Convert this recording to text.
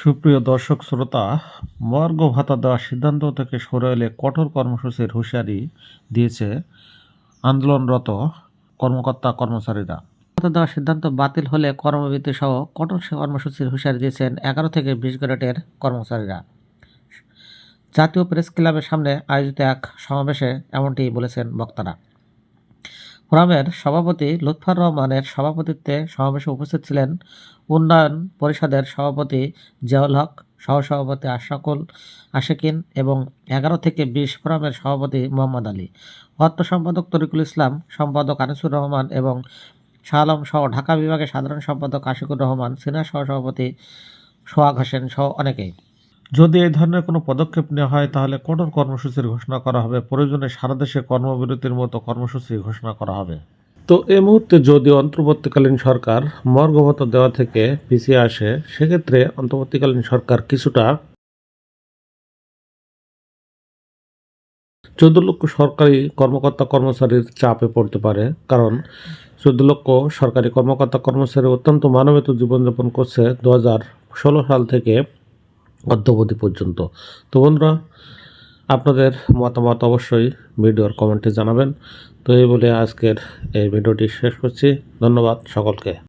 সুপ্রিয় দর্শক শ্রোতা মর্গ ভাতা দেওয়ার সিদ্ধান্ত থেকে সরে এলে কঠোর কর্মসূচির হুঁশিয়ারি দিয়েছে আন্দোলনরত কর্মকর্তা কর্মচারীরা। ভাতা দেওয়ার সিদ্ধান্ত বাতিল হলে কর্মবিরতি সহ কঠোর কর্মসূচির হুঁশিয়ারি দিয়েছেন এগারো থেকে বিশ গ্রেডের কর্মচারীরা। জাতীয় প্রেস ক্লাবের সামনে আয়োজিত এক সমাবেশে এমনটি বলেছেন বক্তারা। ফোরামের সভাপতি লুৎফার রহমানের সভাপতিত্বে সমাবেশে উপস্থিত ছিলেন উন্নয়ন পরিষদের সভাপতি জিয়াউল হক, সহসভাপতি আশাকুল আশেকিন এবং এগারো থেকে বিশ ফোরামের সভাপতি মোহাম্মদ আলী। অর্থ সম্পাদক তরিকুল ইসলাম, সম্পাদক আনিসুর রহমান এবং শাহ আলম সহ ঢাকা বিভাগের সাধারণ সম্পাদক আশিকুর রহমান, সিনিয়র সহসভাপতি সোহাগ হোসেন সহ অনেকেই। যদি এই ধরনের কোনো পদক্ষেপ নেওয়া হয়, তাহলে কঠোর কর্মসূচির ঘোষণা করা হবে। প্রয়োজনে সারা দেশে কর্মবিরতির মতো কর্মসূচি ঘোষণা করা হবে। তো এই মুহূর্তে যদি অন্তর্বর্তীকালীন সরকার মর্গভতা দেওয়া থেকে পিছিয়ে আসে, সেক্ষেত্রে অন্তর্বর্তীকালীন সরকার কিছুটা চোদ্দ লক্ষ সরকারি কর্মকর্তা কর্মচারীর চাপে পড়তে পারে। কারণ চোদ্দ লক্ষ সরকারি কর্মকর্তা কর্মচারী অত্যন্ত মানবেত জীবনযাপন করছে দু হাজার ষোলো সাল থেকে। অদ্যবধি পর্যন্ত। তো বন্ধুরা, আপনাদের মতামত অবশ্যই ভিডিওর কমেন্টে জানাবেন। তো এই বলে আজকের এই ভিডিওটি শেষ করছি। ধন্যবাদ সকলকে।